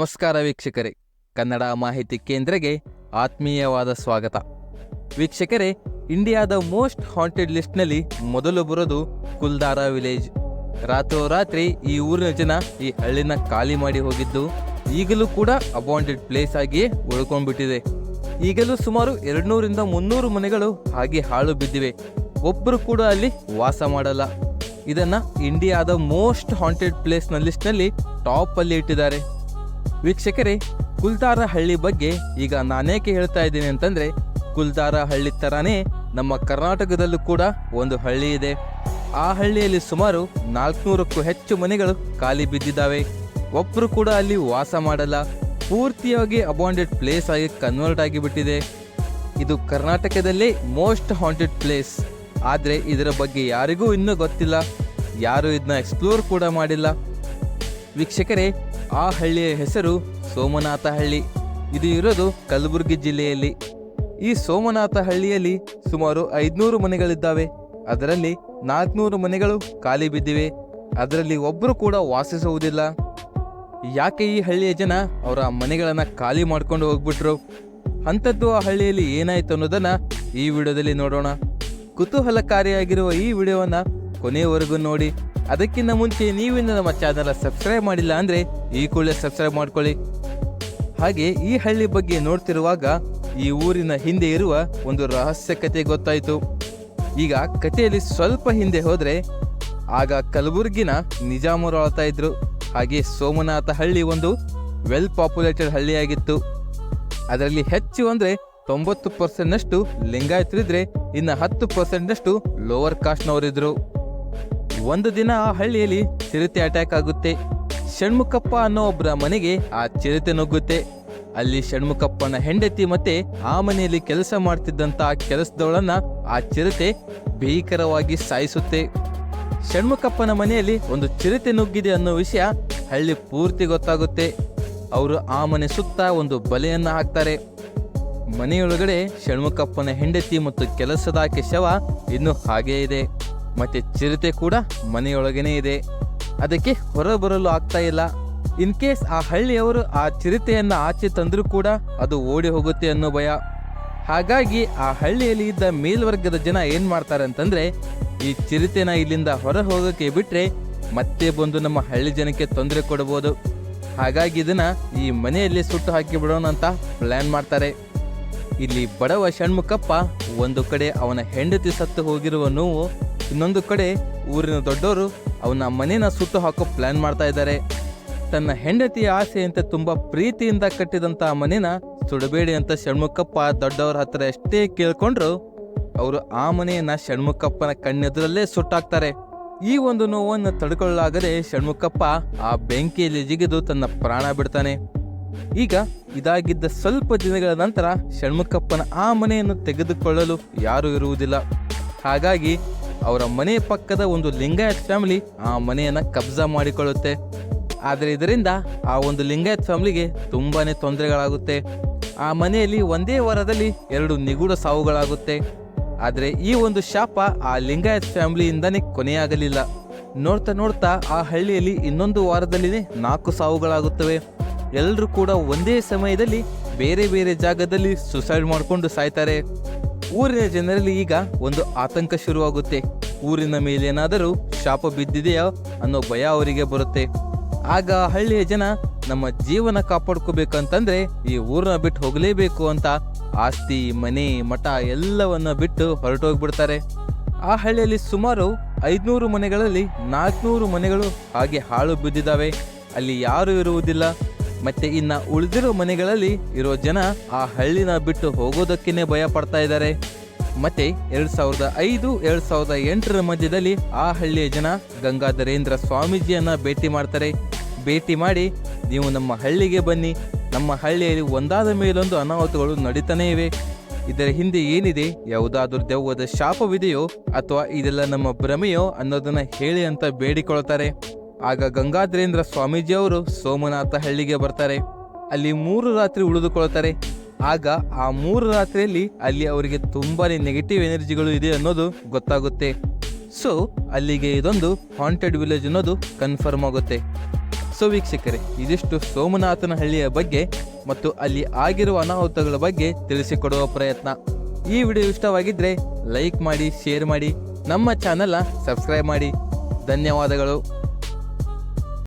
ನಮಸ್ಕಾರ ವೀಕ್ಷಕರೇ. ಕನ್ನಡ ಮಾಹಿತಿ ಕೇಂದ್ರಗೆ ಆತ್ಮೀಯವಾದ ಸ್ವಾಗತ. ವೀಕ್ಷಕರೇ, ಇಂಡಿಯಾದ ಮೋಸ್ಟ್ ಹಾಂಟೆಡ್ ಲಿಸ್ಟ್ನಲ್ಲಿ ಮೊದಲು ಬರೋದು ಕುಲ್ದಾರ ವಿಲೇಜ್. ರಾತ್ರೋರಾತ್ರಿ ಈ ಊರಿನ ಜನ ಈ ಹಳ್ಳಿನ ಖಾಲಿ ಮಾಡಿ ಹೋಗಿದ್ದು, ಈಗಲೂ ಕೂಡ ಅಬಾಂಡೆಡ್ ಪ್ಲೇಸ್ ಆಗಿಯೇ ಉಳ್ಕೊಂಡ್ಬಿಟ್ಟಿದೆ. ಈಗಲೂ ಸುಮಾರು ಎರಡ್ನೂರಿಂದ ಮುನ್ನೂರು ಮನೆಗಳು ಹಾಗೆ ಹಾಳು ಬಿದ್ದಿವೆ. ಒಬ್ಬರು ಕೂಡ ಅಲ್ಲಿ ವಾಸ ಮಾಡಲ್ಲ. ಇದನ್ನ ಇಂಡಿಯಾದ ಮೋಸ್ಟ್ ಹಾಂಟೆಡ್ ಪ್ಲೇಸ್ನ ಲಿಸ್ಟ್ನಲ್ಲಿ ಟಾಪ್ ಅಲ್ಲಿ ಇಟ್ಟಿದ್ದಾರೆ. ವೀಕ್ಷಕರೇ ಕುಲ್ದಾರ ಹಳ್ಳಿ ಬಗ್ಗೆ ಈಗ ನಾನೇಕೆ ಹೇಳ್ತಾ ಇದ್ದೀನಿ ಅಂತಂದ್ರೆ ಕುಲ್ದಾರ ಹಳ್ಳಿ ತರಾನೇ ನಮ್ಮ ಕರ್ನಾಟಕದಲ್ಲೂ ಕೂಡ ಒಂದು ಹಳ್ಳಿ ಇದೆ. ಆ ಹಳ್ಳಿಯಲ್ಲಿ ಸುಮಾರು ನಾಲ್ಕುನೂರಕ್ಕೂ ಹೆಚ್ಚು ಮನೆಗಳು ಖಾಲಿ ಬಿದ್ದಿದ್ದಾವೆ. ಒಬ್ಬರು ಕೂಡ ಅಲ್ಲಿ ವಾಸ ಮಾಡಲ್ಲ. ಪೂರ್ತಿಯಾಗಿ ಅಬಾಂಡೆಡ್ ಪ್ಲೇಸ್ ಆಗಿ ಕನ್ವರ್ಟ್ ಆಗಿಬಿಟ್ಟಿದೆ. ಇದು ಕರ್ನಾಟಕದಲ್ಲೇ ಮೋಸ್ಟ್ ಹಾಂಟೆಡ್ ಪ್ಲೇಸ್ ಆದರೆ ಇದರ ಬಗ್ಗೆ ಯಾರಿಗೂ ಇನ್ನೂ ಗೊತ್ತಿಲ್ಲ. ಯಾರು ಇದನ್ನ ಎಕ್ಸ್ಪ್ಲೋರ್ ಕೂಡ ಮಾಡಿಲ್ಲ. ವೀಕ್ಷಕರೇ ಆ ಹಳ್ಳಿಯ ಹೆಸರು ಸೋಮನಾಥ ಹಳ್ಳಿ ಇದು ಇರೋದು ಕಲಬುರಗಿ ಜಿಲ್ಲೆಯಲ್ಲಿ. ಈ ಸೋಮನಾಥ ಹಳ್ಳಿಯಲ್ಲಿ ಸುಮಾರು ಐದುನೂರು ಮನೆಗಳಿದ್ದಾವೆ. ಅದರಲ್ಲಿ ನಾಲ್ಕುನೂರು ಮನೆಗಳು ಖಾಲಿ ಬಿದ್ದಿವೆ. ಅದರಲ್ಲಿ ಒಬ್ಬರು ಕೂಡ ವಾಸಿಸುವುದಿಲ್ಲ. ಯಾಕೆ ಈ ಹಳ್ಳಿಯ ಜನ ಅವರ ಮನೆಗಳನ್ನು ಖಾಲಿ ಮಾಡ್ಕೊಂಡು ಹೋಗ್ಬಿಟ್ರು? ಅಂಥದ್ದು ಆ ಹಳ್ಳಿಯಲ್ಲಿ ಏನಾಯ್ತು ಅನ್ನೋದನ್ನ ಈ ವಿಡಿಯೋದಲ್ಲಿ ನೋಡೋಣ. ಕುತೂಹಲಕಾರಿಯಾಗಿರುವ ಈ ವಿಡಿಯೋವನ್ನ ಕೊನೆಯವರೆಗೂ ನೋಡಿ. ಅದಕ್ಕಿಂತ ಮುಂಚೆ ನೀವಿನ್ನೂ ನಮ್ಮ ಚಾನಲ್ ಸಬ್ಸ್ಕ್ರೈಬ್ ಮಾಡಿಲ್ಲ ಅಂದ್ರೆ ಈ ಕೂಡಲೇ ಸಬ್ಸ್ಕ್ರೈಬ್ ಮಾಡ್ಕೊಳ್ಳಿ. ಹಾಗೆ ಈ ಹಳ್ಳಿ ಬಗ್ಗೆ ನೋಡ್ತಿರುವಾಗ ಈ ಊರಿನ ಹಿಂದೆ ಇರುವ ಒಂದು ರಹಸ್ಯ ಕತೆ ಗೊತ್ತಾಯಿತು. ಈಗ ಕಥೆಯಲ್ಲಿ ಸ್ವಲ್ಪ ಹಿಂದೆ ಹೋದ್ರೆ ಆಗ ಕಲಬುರ್ಗಿನ ನಿಜಾಮರು ಆಳ್ತಾ ಇದ್ರು. ಹಾಗೆ ಸೋಮನಾಥ ಹಳ್ಳಿ ಒಂದು ವೆಲ್ ಪಾಪ್ಯುಲೇಟೆಡ್ ಹಳ್ಳಿಯಾಗಿತ್ತು. ಅದರಲ್ಲಿ ಹೆಚ್ಚು ಅಂದ್ರೆ ತೊಂಬತ್ತು ಪರ್ಸೆಂಟ್ನಷ್ಟು ಲಿಂಗಾಯತರಿದ್ರೆ ಇನ್ನು ಹತ್ತು ಪರ್ಸೆಂಟ್ನಷ್ಟು ಲೋವರ್ ಕಾಸ್ಟ್ನವರಿದ್ರು ಒಂದು ದಿನ ಆ ಹಳ್ಳಿಯಲ್ಲಿ ಚಿರತೆ ಅಟ್ಯಾಕ್ ಆಗುತ್ತೆ. ಷಣ್ಮುಖಪ್ಪ ಅನ್ನೋ ಒಬ್ಬರ ಮನೆಗೆ ಆ ಚಿರತೆ ನುಗ್ಗುತ್ತೆ. ಅಲ್ಲಿ ಷಣ್ಮುಖಪ್ಪನ ಹೆಂಡತಿ ಮತ್ತೆ ಆ ಮನೆಯಲ್ಲಿ ಕೆಲಸ ಮಾಡ್ತಿದ್ದಂತ ಕೆಲಸದವಳನ್ನ ಆ ಚಿರತೆ ಭೀಕರವಾಗಿ ಸಾಯಿಸುತ್ತೆ. ಷಣ್ಮುಖಪ್ಪನ ಮನೆಯಲ್ಲಿ ಒಂದು ಚಿರತೆ ನುಗ್ಗಿದೆ ಅನ್ನೋ ವಿಷಯ ಹಳ್ಳಿ ಪೂರ್ತಿ ಗೊತ್ತಾಗುತ್ತೆ. ಅವರು ಆ ಮನೆ ಸುತ್ತ ಒಂದು ಬಲೆಯನ್ನ ಹಾಕ್ತಾರೆ. ಮನೆಯೊಳಗಡೆ ಷಣ್ಮುಖಪ್ಪನ ಹೆಂಡತಿ ಮತ್ತು ಕೆಲಸದಾಕೆ ಶವ ಇನ್ನು ಹಾಗೇ ಇದೆ. ಮತ್ತೆ ಚಿರತೆ ಕೂಡ ಮನೆಯೊಳಗೇನೆ ಇದೆ. ಅದಕ್ಕೆ ಹೊರಬರಲು ಆಗ್ತಾ ಇಲ್ಲ. ಇನ್ ಕೇಸ್ ಆ ಹಳ್ಳಿಯವರು ಆ ಚಿರತೆಯನ್ನ ಆಚೆ ತಂದ್ರೂ ಕೂಡ ಅದು ಓಡಿ ಹೋಗುತ್ತೆ ಅನ್ನೋ ಭಯ. ಹಾಗಾಗಿ ಆ ಹಳ್ಳಿಯಲ್ಲಿ ಇದ್ದ ಮೇಲ್ವರ್ಗದ ಜನ ಏನ್ ಮಾಡ್ತಾರೆ ಅಂತಂದ್ರೆ, ಈ ಚಿರತೆನ ಇಲ್ಲಿಂದ ಹೊರ ಹೋಗಕ್ಕೆ ಬಿಟ್ರೆ ಮತ್ತೆ ಬಂದು ನಮ್ಮ ಹಳ್ಳಿ ಜನಕ್ಕೆ ತೊಂದರೆ ಕೊಡಬಹುದು ಹಾಗಾಗಿ ಇದನ್ನ ಈ ಮನೆಯಲ್ಲಿ ಸುಟ್ಟು ಹಾಕಿ ಬಿಡೋಣ ಅಂತ ಪ್ಲಾನ್ ಮಾಡ್ತಾರೆ. ಇಲ್ಲಿ ಬಡವ ಷಣ್ಮುಖಪ್ಪ ಒಂದು ಕಡೆ ಅವನ ಹೆಂಡತಿ ಸತ್ತು ಹೋಗಿರುವ ನೋವು ಇನ್ನೊಂದು ಕಡೆ ಊರಿನ ದೊಡ್ಡವರು ಅವನ ಮನೇನ ಸುಟ್ಟು ಹಾಕೋ ಪ್ಲಾನ್ ಮಾಡ್ತಾ ಇದ್ದಾರೆ. ತನ್ನ ಹೆಂಡತಿಯ ಆಸೆಯಂತೆ ತುಂಬ ಪ್ರೀತಿಯಿಂದ ಕಟ್ಟಿದಂಥ ಮನೇನ ಸುಡಬೇಡಿ ಅಂತ ಷಣ್ಮುಖಪ್ಪ ದೊಡ್ಡವರ ಹತ್ರ ಎಷ್ಟೇ ಕೇಳ್ಕೊಂಡ್ರು ಅವರು ಆ ಮನೆಯನ್ನ ಷಣ್ಮುಖಪ್ಪನ ಕಣ್ಣೆದುರಲ್ಲೇ ಸುಟ್ಟಾಕ್ತಾರೆ. ಈ ಒಂದು ನೋವನ್ನು ತಡ್ಕೊಳ್ಳಲಾಗದೆ ಷಣ್ಮುಖಪ್ಪ ಆ ಬೆಂಕಿಯಲ್ಲಿ ಜಿಗಿದು ತನ್ನ ಪ್ರಾಣ ಬಿಡ್ತಾನೆ. ಈಗ ಇದಾಗಿದ್ದ ಸ್ವಲ್ಪ ದಿನಗಳ ನಂತರ ಷಣ್ಮುಖಪ್ಪನ ಆ ಮನೆಯನ್ನು ತೆಗೆದುಕೊಳ್ಳಲು ಯಾರೂ ಇರುವುದಿಲ್ಲ. ಹಾಗಾಗಿ ಅವರ ಮನೆ ಪಕ್ಕದ ಒಂದು ಲಿಂಗಾಯತ್ ಫ್ಯಾಮಿಲಿ ಆ ಮನೆಯನ್ನ ಕಬ್ಜಾ ಮಾಡಿಕೊಳ್ಳುತ್ತೆ. ಆದರೆ ಇದರಿಂದ ಆ ಒಂದು ಲಿಂಗಾಯತ್ ಫ್ಯಾಮಿಲಿಗೆ ತುಂಬಾನೇ ತೊಂದರೆಗಳಾಗುತ್ತೆ. ಆ ಮನೆಯಲ್ಲಿ ಒಂದೇ ವಾರದಲ್ಲಿ ಎರಡು ನಿಗೂಢ ಸಾವುಗಳಾಗುತ್ತೆ. ಆದರೆ ಈ ಒಂದು ಶಾಪ ಆ ಲಿಂಗಾಯತ್ ಫ್ಯಾಮಿಲಿಯಿಂದನೇ ಕೊನೆಯಾಗಲಿಲ್ಲ. ನೋಡ್ತಾ ನೋಡ್ತಾ ಆ ಹಳ್ಳಿಯಲ್ಲಿ ಇನ್ನೊಂದು ವಾರದಲ್ಲಿನೇ ನಾಲ್ಕು ಸಾವುಗಳಾಗುತ್ತವೆ. ಎಲ್ಲರೂ ಕೂಡ ಒಂದೇ ಸಮಯದಲ್ಲಿ ಬೇರೆ ಬೇರೆ ಜಾಗದಲ್ಲಿ ಸುಸೈಡ್ ಮಾಡಿಕೊಂಡು ಸಾಯ್ತಾರೆ. ಊರಿನ ಜನರಲ್ಲಿ ಈಗ ಒಂದು ಆತಂಕ ಶುರುವಾಗುತ್ತೆ. ಊರಿನ ಮೇಲೇನಾದರೂ ಶಾಪ ಬಿದ್ದಿದೆಯೋ ಅನ್ನೋ ಭಯ ಅವರಿಗೆ ಬರುತ್ತೆ. ಆಗ ಹಳ್ಳಿಯ ಜನ ನಮ್ಮ ಜೀವನ ಕಾಪಾಡ್ಕೋಬೇಕಂತಂದ್ರೆ ಈ ಊರನ್ನ ಬಿಟ್ಟು ಹೋಗಲೇಬೇಕು ಅಂತ ಆಸ್ತಿ, ಮನೆ, ಮಠ ಎಲ್ಲವನ್ನ ಬಿಟ್ಟು ಹೊರಟೋಗ್ಬಿಡ್ತಾರೆ. ಆ ಹಳ್ಳಿಯಲ್ಲಿ ಸುಮಾರು ಐದ್ನೂರು ಮನೆಗಳಲ್ಲಿ ನಾಲ್ಕುನೂರು ಮನೆಗಳು ಹಾಗೆ ಹಾಳು ಬಿದ್ದಿದ್ದಾವೆ. ಅಲ್ಲಿ ಯಾರು ಇರುವುದಿಲ್ಲ. ಮತ್ತೆ ಇನ್ನ ಉಳಿದಿರೋ ಮನೆಗಳಲ್ಲಿ ಇರೋ ಜನ ಆ ಹಳ್ಳಿನ ಬಿಟ್ಟು ಹೋಗೋದಕ್ಕೇನೆ ಭಯ ಪಡ್ತಾ ಇದ್ದಾರೆ. ಮತ್ತೆ ಎರಡ್ ಸಾವಿರದ ಐದು, ಎರಡ್ ಸಾವಿರದ ಎಂಟರ ಮಧ್ಯದಲ್ಲಿ ಆ ಹಳ್ಳಿಯ ಜನ ಗಂಗಾಧರೇಂದ್ರ ಸ್ವಾಮೀಜಿಯನ್ನ ಭೇಟಿ ಮಾಡ್ತಾರೆ. ಭೇಟಿ ಮಾಡಿ, ನೀವು ನಮ್ಮ ಹಳ್ಳಿಗೆ ಬನ್ನಿ. ನಮ್ಮ ಹಳ್ಳಿಯಲ್ಲಿ ಒಂದಾದ ಮೇಲೊಂದು ಅನಾಹುತಗಳು ನಡೀತಾನೇ ಇವೆ. ಇದರ ಹಿಂದೆ ಏನಿದೆ, ಯಾವುದಾದ್ರೂ ದೆವ್ವದ ಶಾಪವಿದೆಯೋ ಅಥವಾ ಇದೆಲ್ಲ ನಮ್ಮ ಭ್ರಮೆಯೋ ಅನ್ನೋದನ್ನ ಹೇಳಿ ಅಂತ ಬೇಡಿಕೊಳ್ತಾರೆ. ಆಗ ಗಂಗಾಧರೇಂದ್ರ ಸ್ವಾಮೀಜಿ ಅವರು ಸೋಮನಾಥ ಹಳ್ಳಿಗೆ ಬರ್ತಾರೆ. ಅಲ್ಲಿ ಮೂರು ರಾತ್ರಿ ಉಳಿದುಕೊಳ್ತಾರೆ ಆಗ ಆ ಮೂರು ರಾತ್ರಿಯಲ್ಲಿ ಅಲ್ಲಿ ಅವರಿಗೆ ತುಂಬಾನೇ ನೆಗೆಟಿವ್ ಎನರ್ಜಿಗಳು ಇದೆ ಅನ್ನೋದು ಗೊತ್ತಾಗುತ್ತೆ. ಸೊ ಅಲ್ಲಿಗೆ ಇದೊಂದು ಹಾಂಟೆಡ್ ವಿಲೇಜ್ ಅನ್ನೋದು ಕನ್ಫರ್ಮ್ ಆಗುತ್ತೆ. ಸೊ ವೀಕ್ಷಕರೇ, ಇದಿಷ್ಟು ಸೋಮನಾಥನ ಹಳ್ಳಿಯ ಬಗ್ಗೆ ಮತ್ತು ಅಲ್ಲಿ ಆಗಿರುವ ಅನಾಹುತಗಳ ಬಗ್ಗೆ ತಿಳಿಸಿಕೊಡುವ ಪ್ರಯತ್ನ. ಈ ವಿಡಿಯೋ ಇಷ್ಟವಾಗಿದ್ದರೆ ಲೈಕ್ ಮಾಡಿ ಶೇರ್ ಮಾಡಿ, ನಮ್ಮ ಚಾನಲ್ನ ಸಬ್ಸ್ಕ್ರೈಬ್ ಮಾಡಿ. ಧನ್ಯವಾದಗಳು.